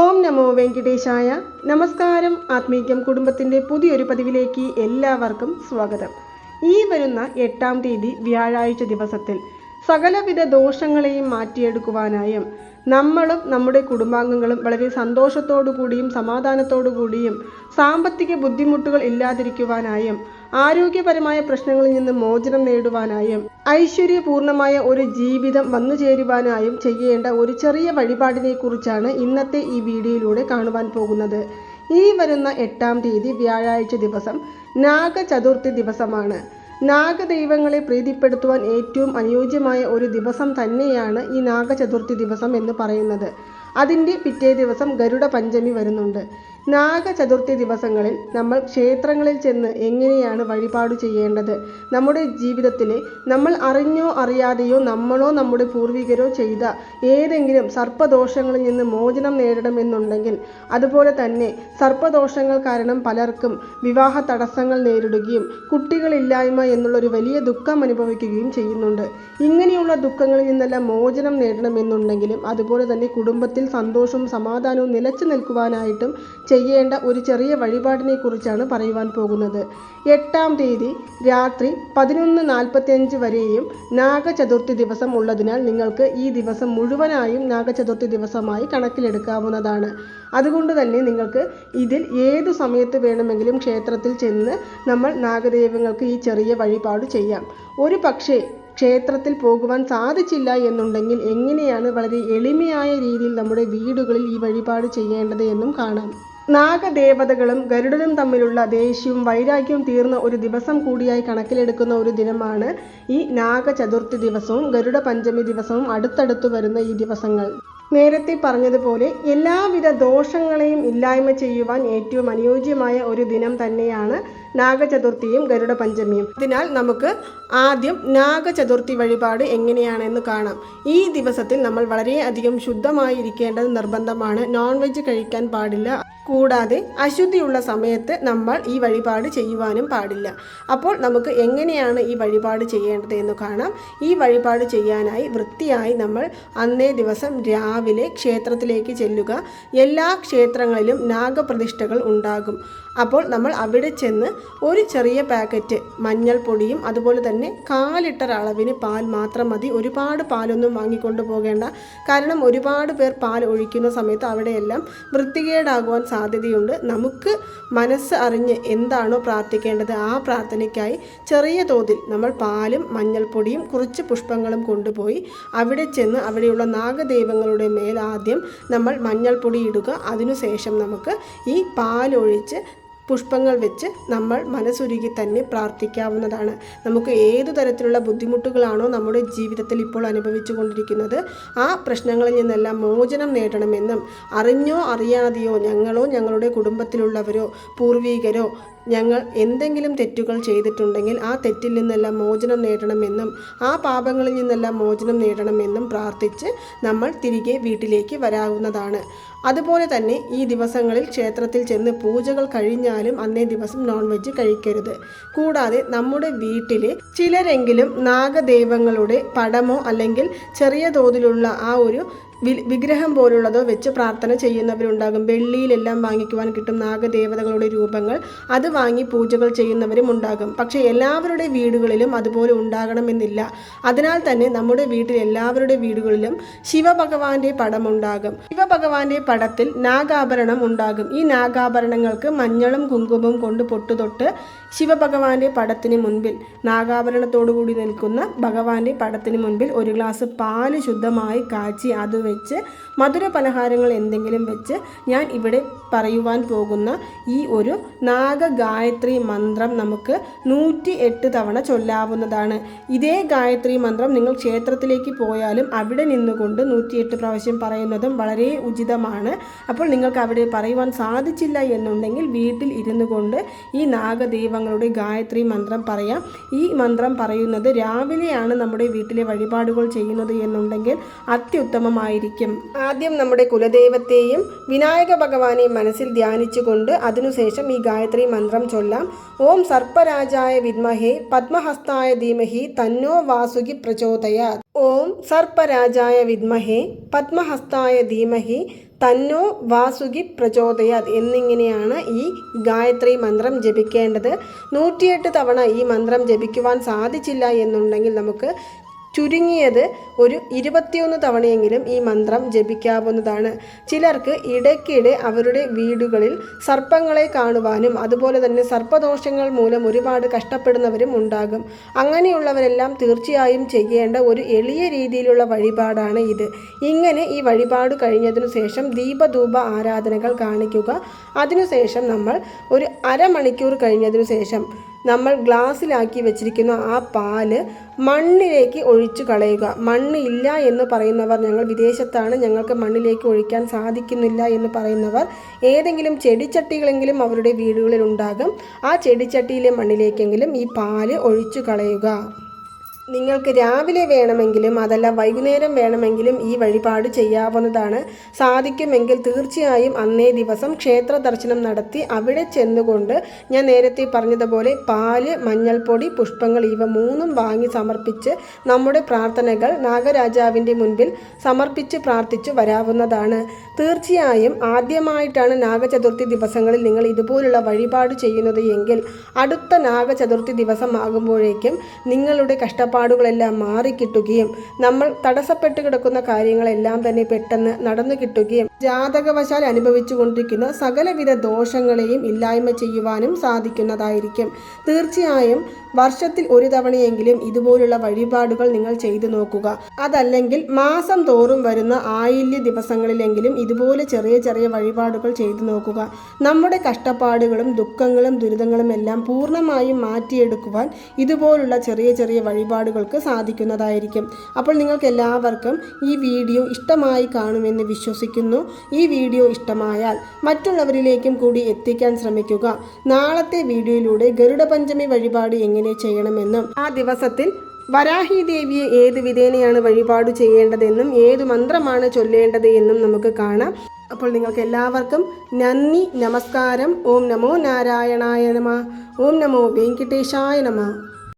ഓം നമോ വെങ്കിടേശായ. നമസ്കാരം. ആത്മീകം കുടുംബത്തിന്റെ പുതിയൊരു പതിവിലേക്ക് എല്ലാവർക്കും സ്വാഗതം. ഈ വരുന്ന എട്ടാം തീയതി വ്യാഴാഴ്ച ദിവസത്തിൽ സകലവിധ ദോഷങ്ങളെയും മാറ്റിയെടുക്കുവാനായും നമ്മളും നമ്മുടെ കുടുംബാംഗങ്ങളും വളരെ സന്തോഷത്തോടു കൂടിയും സമാധാനത്തോടു കൂടിയും സാമ്പത്തിക ബുദ്ധിമുട്ടുകൾ ഇല്ലാതിരിക്കുവാനായും ആരോഗ്യപരമായ പ്രശ്നങ്ങളിൽ നിന്ന് മോചനം നേടുവാനായും ഐശ്വര്യപൂർണമായ ഒരു ജീവിതം വന്നു ചേരുവാനായും ചെയ്യേണ്ട ഒരു ചെറിയ വഴിപാടിനെ കുറിച്ചാണ് ഇന്നത്തെ ഈ വീഡിയോയിലൂടെ കാണുവാൻ പോകുന്നത്. ഈ വരുന്ന എട്ടാം തീയതി വ്യാഴാഴ്ച ദിവസം നാഗചതുർത്ഥി ദിവസമാണ്. നാഗദൈവങ്ങളെ പ്രീതിപ്പെടുത്തുവാൻ ഏറ്റവും അനുയോജ്യമായ ഒരു ദിവസം തന്നെയാണ് ഈ നാഗചതുർത്ഥി ദിവസം എന്ന് പറയുന്നത്. അതിന്റെ പിറ്റേ ദിവസം ഗരുഡ പഞ്ചമി വരുന്നുണ്ട്. നാഗചതുർത്ഥി ദിവസങ്ങളിൽ നമ്മൾ ക്ഷേത്രങ്ങളിൽ ചെന്ന് എങ്ങനെയാണ് വഴിപാട് ചെയ്യേണ്ടത്? നമ്മുടെ ജീവിതത്തിലെ നമ്മൾ അറിഞ്ഞോ അറിയാതെയോ നമ്മളോ നമ്മുടെ പൂർവികരോ ചെയ്ത ഏതെങ്കിലും സർപ്പദോഷങ്ങളിൽ നിന്ന് മോചനം നേടണമെന്നുണ്ടെങ്കിൽ അതുപോലെ തന്നെ സർപ്പദോഷങ്ങൾ കാരണം പലർക്കും വിവാഹ തടസ്സങ്ങൾ നേരിടുകയും കുട്ടികളില്ലായ്മ എന്നുള്ളൊരു വലിയ ദുഃഖം അനുഭവിക്കുകയും ചെയ്യുന്നുണ്ട്. ഇങ്ങനെയുള്ള ദുഃഖങ്ങളിൽ നിന്നെല്ലാം മോചനം നേടണമെന്നുണ്ടെങ്കിലും അതുപോലെ തന്നെ കുടുംബത്തിൽ സന്തോഷവും സമാധാനവും നിലച്ചു നിൽക്കുവാനായിട്ടും ചെയ്യേണ്ട ഒരു ചെറിയ വഴിപാടിനെ കുറിച്ചാണ് പറയുവാൻ പോകുന്നത്. എട്ടാം തീയതി രാത്രി പതിനൊന്ന് നാൽപ്പത്തിയഞ്ച് വരെയും നാഗചതുർത്ഥി ദിവസം ഉള്ളതിനാൽ നിങ്ങൾക്ക് ഈ ദിവസം മുഴുവനായും നാഗചതുർത്ഥി ദിവസമായി കണക്കിലെടുക്കാവുന്നതാണ്. അതുകൊണ്ട് തന്നെ നിങ്ങൾക്ക് ഇതിൽ ഏതു സമയത്ത് വേണമെങ്കിലും ക്ഷേത്രത്തിൽ ചെന്ന് നമ്മൾ നാഗദേവങ്ങൾക്ക് ഈ ചെറിയ വഴിപാട് ചെയ്യാം. ഒരു പക്ഷേ ക്ഷേത്രത്തിൽ പോകുവാൻ സാധിച്ചില്ല എന്നുണ്ടെങ്കിൽ എങ്ങനെയാണ് വളരെ എളിമയായ രീതിയിൽ നമ്മുടെ വീടുകളിൽ ഈ വഴിപാട് ചെയ്യേണ്ടത് എന്നും കാണാം. നാഗദേവതകളും ഗരുഡനും തമ്മിലുള്ള ദേഷ്യവും വൈരാഗ്യവും തീർന്ന ഒരു ദിവസം കൂടിയായി കണക്കിലെടുക്കുന്ന ഒരു ദിനമാണ് ഈ നാഗചതുർത്ഥി ദിവസവും ഗരുഡ പഞ്ചമി ദിവസവും അടുത്തടുത്ത് വരുന്ന ഈ ദിവസങ്ങൾ. നേരത്തെ പറഞ്ഞതുപോലെ എല്ലാവിധ ദോഷങ്ങളെയും ഇല്ലായ്മ ചെയ്യുവാൻ ഏറ്റവും അനുയോജ്യമായ ഒരു ദിനം തന്നെയാണ് നാഗചതുർത്ഥിയും ഗരുഡ പഞ്ചമിയും അതിനാൽ നമുക്ക് ആദ്യം നാഗചതുർത്ഥി വഴിപാട് എങ്ങനെയാണെന്ന് കാണാം. ഈ ദിവസത്തിൽ നമ്മൾ വളരെയധികം ശുദ്ധമായിരിക്കേണ്ടത് നിർബന്ധമാണ്. നോൺ വെജ് കഴിക്കാൻ പാടില്ല. കൂടാതെ അശുദ്ധിയുള്ള സമയത്ത് നമ്മൾ ഈ വഴിപാട് ചെയ്യുവാനും പാടില്ല. അപ്പോൾ നമുക്ക് എങ്ങനെയാണ് ഈ വഴിപാട് ചെയ്യേണ്ടത് എന്ന് കാണാം. ഈ വഴിപാട് ചെയ്യാനായി വൃത്തിയായി നമ്മൾ അന്നേ ദിവസം രാവിലെ ക്ഷേത്രത്തിലേക്ക് ചെല്ലുക. എല്ലാ ക്ഷേത്രങ്ങളിലും നാഗപ്രതിഷ്ഠകൾ ഉണ്ടാകും. അപ്പോൾ നമ്മൾ അവിടെ ചെന്ന് ഒരു ചെറിയ പാക്കറ്റ് മഞ്ഞൾപ്പൊടിയും അതുപോലെ തന്നെ കാൽ ലിറ്റർ അളവിന് പാൽ മാത്രം മതി. ഒരുപാട് പാലൊന്നും വാങ്ങിക്കൊണ്ട് പോകേണ്ട. കാരണം ഒരുപാട് പേർ പാൽ ഒഴിക്കുന്ന സമയത്ത് അവിടെയെല്ലാം വൃത്തികേടാകുവാൻ സാധ്യതയുണ്ട്. നമുക്ക് മനസ്സ് അറിഞ്ഞ് എന്താണോ പ്രാർത്ഥിക്കേണ്ടത് ആ പ്രാർത്ഥനയ്ക്കായി ചെറിയ തോതിൽ നമ്മൾ പാലും മഞ്ഞൾപ്പൊടിയും കുറച്ച് പുഷ്പങ്ങളും കൊണ്ടുപോയി അവിടെ ചെന്ന് അവിടെയുള്ള നാഗദൈവങ്ങളുടെ മേൽ ആദ്യം നമ്മൾ മഞ്ഞൾപ്പൊടി ഇടുക. അതിനുശേഷം നമുക്ക് ഈ പാലൊഴിച്ച് പുഷ്പങ്ങൾ വെച്ച് നമ്മൾ മനസ്സുരുകി തന്നെ പ്രാർത്ഥിക്കാവുന്നതാണ്. നമുക്ക് ഏതു തരത്തിലുള്ള ബുദ്ധിമുട്ടുകളാണോ നമ്മുടെ ജീവിതത്തിൽ ഇപ്പോൾ അനുഭവിച്ചു കൊണ്ടിരിക്കുന്നത് ആ പ്രശ്നങ്ങളിൽ നിന്നെല്ലാം മോചനം നേടണമെന്നും അറിഞ്ഞോ അറിയാതെയോ ഞങ്ങളോ ഞങ്ങളുടെ കുടുംബത്തിലുള്ളവരോ പൂർവീകരോ ഞങ്ങൾ എന്തെങ്കിലും തെറ്റുകൾ ചെയ്തിട്ടുണ്ടെങ്കിൽ ആ തെറ്റിൽ നിന്നെല്ലാം മോചനം നേടണമെന്നും ആ പാപങ്ങളിൽ നിന്നെല്ലാം മോചനം നേടണമെന്നും പ്രാർത്ഥിച്ച് നമ്മൾ തിരികെ വീട്ടിലേക്ക് വരാവുന്നതാണ്. അതുപോലെ തന്നെ ഈ ദിവസങ്ങളിൽ ക്ഷേത്രത്തിൽ ചെന്ന് പൂജകൾ കഴിഞ്ഞാലും അന്നേ ദിവസം നോൺ വെജ് കഴിക്കരുത്. കൂടാതെ നമ്മുടെ വീട്ടിൽ ചിലരെങ്കിലും നാഗദൈവങ്ങളുടെ പടമോ അല്ലെങ്കിൽ ചെറിയ തോതിലുള്ള ആ ഒരു വിഗ്രഹം പോലുള്ളതോ വെച്ച് പ്രാർത്ഥന ചെയ്യുന്നവരുണ്ടാകും. വെള്ളിയിലെല്ലാം വാങ്ങിക്കുവാൻ കിട്ടും നാഗദേവതകളുടെ രൂപങ്ങൾ. അത് വാങ്ങി പൂജകൾ ചെയ്യുന്നവരും ഉണ്ടാകും. പക്ഷേ എല്ലാവരുടെ വീടുകളിലും അതുപോലെ ഉണ്ടാകണമെന്നില്ല. അതിനാൽ തന്നെ നമ്മുടെ വീട്ടിൽ എല്ലാവരുടെ വീടുകളിലും ശിവഭഗവാന്റെ പടമുണ്ടാകും. ശിവഭഗവാന്റെ പടത്തിൽ നാഗാഭരണം ഉണ്ടാകും. ഈ നാഗാഭരണങ്ങൾക്ക് മഞ്ഞളും കുങ്കുമവും കൊണ്ട് പൊട്ടുതൊട്ട് ശിവഭഗവാന്റെ പടത്തിന് മുൻപിൽ നാഗാഭരണത്തോടു കൂടി നിൽക്കുന്ന ഭഗവാന്റെ പടത്തിന് മുൻപിൽ ഒരു ഗ്ലാസ് പാൽ ശുദ്ധമായി കാച്ചി അത് വെച്ച് മധുര പലഹാരങ്ങൾ എന്തെങ്കിലും വെച്ച് ഞാൻ ഇവിടെ പറയുവാൻ പോകുന്ന ഈ ഒരു നാഗഗായത്രി മന്ത്രം നമുക്ക് നൂറ്റി എട്ട് തവണ ചൊല്ലാവുന്നതാണ്. ഇതേ ഗായത്രി മന്ത്രം നിങ്ങൾ ക്ഷേത്രത്തിലേക്ക് പോയാലും അവിടെ നിന്നുകൊണ്ട് നൂറ്റിയെട്ട് പ്രാവശ്യം പറയുന്നതും വളരെ ഉചിതമാണ്. അപ്പോൾ നിങ്ങൾക്ക് അവിടെ പറയുവാൻ സാധിച്ചില്ല എന്നുണ്ടെങ്കിൽ വീട്ടിൽ ഇരുന്നു കൊണ്ട് ഈ നാഗദൈവങ്ങളുടെ ഗായത്രി മന്ത്രം പറയാം. ഈ മന്ത്രം പറയുന്നത് രാവിലെയാണ് നമ്മുടെ വീട്ടിലെ വഴിപാടുകൾ ചെയ്യുന്നത് എന്നുണ്ടെങ്കിൽ അത്യുത്തമമായിരിക്കും ആദ്യം നമ്മുടെ കുലദേവത്തെയും വിനായക ഭഗവാനെയും മനസ്സിൽ ധ്യാനിച്ചുകൊണ്ട് അതിനുശേഷം ഈ ഗായത്രി മന്ത്രം ചൊല്ലാം. ഓം സർപ്പരാജായ വിദ്മഹേ പത്മഹസ്തായ ധീമഹി തന്നോ വാസുകി പ്രചോദയാ. ഓം സർപ്പരാജായ വിദ്മഹേ പത്മഹസ്തായ ധീമഹി തന്നോ വാസുകി പ്രചോദയാത് എന്നിങ്ങനെയാണ് ഈ ഗായത്രി മന്ത്രം ജപിക്കേണ്ടത്. നൂറ്റിയെട്ട് തവണ ഈ മന്ത്രം ജപിക്കുവാൻ സാധിച്ചില്ല എന്നുണ്ടെങ്കിൽ നമുക്ക് ചുരുങ്ങിയത് ഒരു ഇരുപത്തിയൊന്ന് തവണയെങ്കിലും ഈ മന്ത്രം ജപിക്കാവുന്നതാണ്. ചിലർക്ക് ഇടയ്ക്കിടെ അവരുടെ വീടുകളിൽ സർപ്പങ്ങളെ കാണുവാനും അതുപോലെ തന്നെ സർപ്പദോഷങ്ങൾ മൂലം ഒരുപാട് കഷ്ടപ്പെടുന്നവരും ഉണ്ടാകും. അങ്ങനെയുള്ളവരെല്ലാം തീർച്ചയായും ചെയ്യേണ്ട ഒരു എളിയ രീതിയിലുള്ള വഴിപാടാണ് ഇത്. ഇങ്ങനെ ഈ വഴിപാട് കഴിഞ്ഞതിനു ശേഷം ദീപധൂപ ആരാധനകൾ കാണിക്കുക. അതിനുശേഷം നമ്മൾ ഒരു അരമണിക്കൂർ കഴിഞ്ഞതിനു ശേഷം നമ്മൾ ഗ്ലാസ്സിലാക്കി വെച്ചിരിക്കുന്ന ആ പാൽ മണ്ണിലേക്ക് ഒഴിച്ചു കളയുക. മണ്ണ് ഇല്ല എന്ന് പറയുന്നവർ ഞങ്ങൾ വിദേശത്താണ്. ഞങ്ങൾക്ക് മണ്ണിലേക്ക് ഒഴിക്കാൻ സാധിക്കുന്നില്ല എന്ന് പറയുന്നവർ ഏതെങ്കിലും ചെടിച്ചട്ടികളെങ്കിലും അവരുടെ വീടുകളിൽ ഉണ്ടാകും. ആ ചെടിച്ചട്ടിയിലെ മണ്ണിലേക്കെങ്കിലും ഈ പാൽ ഒഴിച്ചു കളയുക. നിങ്ങൾക്ക് രാവിലെ വേണമെങ്കിലും അതല്ല വൈകുന്നേരം വേണമെങ്കിലും ഈ വഴിപാട് ചെയ്യാവുന്നതാണ്. സാധിക്കുമെങ്കിൽ തീർച്ചയായും അന്നേ ദിവസം ക്ഷേത്ര ദർശനം നടത്തി അവിടെ ചെന്നുകൊണ്ട് ഞാൻ നേരത്തെ പറഞ്ഞതുപോലെ പാൽ മഞ്ഞൾപ്പൊടി പുഷ്പങ്ങൾ ഇവ മൂന്നും വാങ്ങി സമർപ്പിച്ച് നമ്മുടെ പ്രാർത്ഥനകൾ നാഗരാജാവിന്റെ മുൻപിൽ സമർപ്പിച്ച് പ്രാർത്ഥിച്ചു വരാവുന്നതാണ്. തീർച്ചയായും ആദ്യമായിട്ടാണ് നാഗചതുർത്ഥി ദിവസങ്ങളിൽ നിങ്ങൾ ഇതുപോലുള്ള വഴിപാട് ചെയ്യുന്നത് എങ്കിൽ അടുത്ത നാഗചതുർത്ഥി ദിവസമാകുമ്പോഴേക്കും നിങ്ങളുടെ കഷ്ടപ്പാടുകളെല്ലാം മാറിക്കിട്ടുകയും നമ്മൾ തടസ്സപ്പെട്ട് കിടക്കുന്ന കാര്യങ്ങളെല്ലാം തന്നെ പെട്ടെന്ന് നടന്നു കിട്ടുകയും ജാതകവശാൽ അനുഭവിച്ചു കൊണ്ടിരിക്കുന്ന സകലവിധ ദോഷങ്ങളെയും ഇല്ലായ്മ ചെയ്യുവാനും സാധിക്കുന്നതായിരിക്കും. തീർച്ചയായും വർഷത്തിൽ ഒരു തവണയെങ്കിലും ഇതുപോലുള്ള വഴിപാടുകൾ നിങ്ങൾ ചെയ്തു നോക്കുക. അതല്ലെങ്കിൽ മാസം തോറും വരുന്ന ആയില്യ ദിവസങ്ങളിലെങ്കിലും ഇതുപോലെ ചെറിയ ചെറിയ വഴിപാടുകൾ ചെയ്തു നോക്കുക. നമ്മുടെ കഷ്ടപ്പാടുകളും ദുഃഖങ്ങളും ദുരിതങ്ങളും എല്ലാം പൂർണമായും മാറ്റിയെടുക്കുവാൻ ഇതുപോലുള്ള ചെറിയ ചെറിയ വഴിപാടുകൾക്ക് സാധിക്കുന്നതായിരിക്കും. അപ്പോൾ നിങ്ങൾക്ക് എല്ലാവർക്കും ഈ വീഡിയോ ഇഷ്ടമായി കാണുമെന്ന് വിശ്വസിക്കുന്നു. ഈ വീഡിയോ ഇഷ്ടമായാൽ മറ്റുള്ളവരിലേക്കും കൂടി എത്തിക്കാൻ ശ്രമിക്കുക. നാളത്തെ വീഡിയോയിലൂടെ ഗരുഡ പഞ്ചമി വഴിപാട് എങ്ങനെ ചെയ്യണമെന്നും ആ ദിവസത്തിൽ വരാഹി ദേവിയെ ഏത് വിധേനയാണ് വഴിപാട് ചെയ്യേണ്ടതെന്നും ഏത് മന്ത്രമാണ് ചൊല്ലേണ്ടത് എന്നും നമുക്ക് കാണാം. അപ്പോൾ നിങ്ങൾക്ക് എല്ലാവർക്കും നന്ദി നമസ്കാരം. ഓം നമോ നാരായണായ നമ. ഓം നമോ വെങ്കിട്ടേശായ നമ.